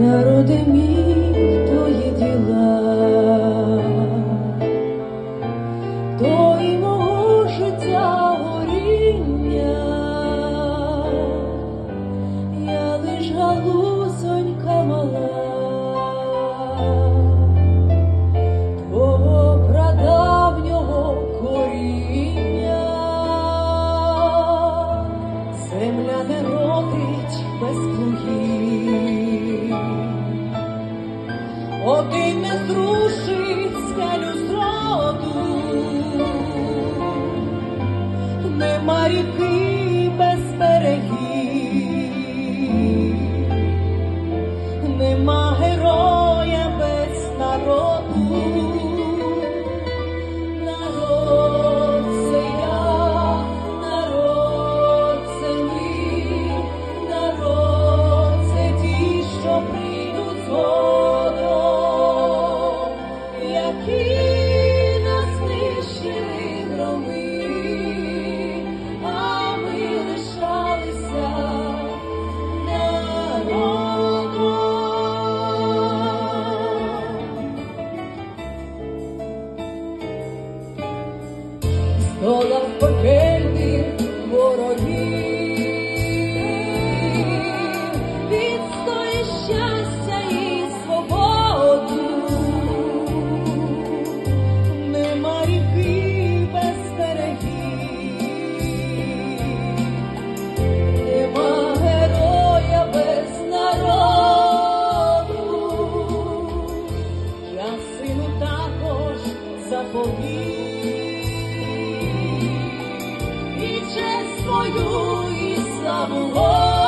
なので до навпокельних ворогів, відстоїш щастя і свободу, нема ріки без берегів, нема героя без народу, я сину також заповів. Твою і славу.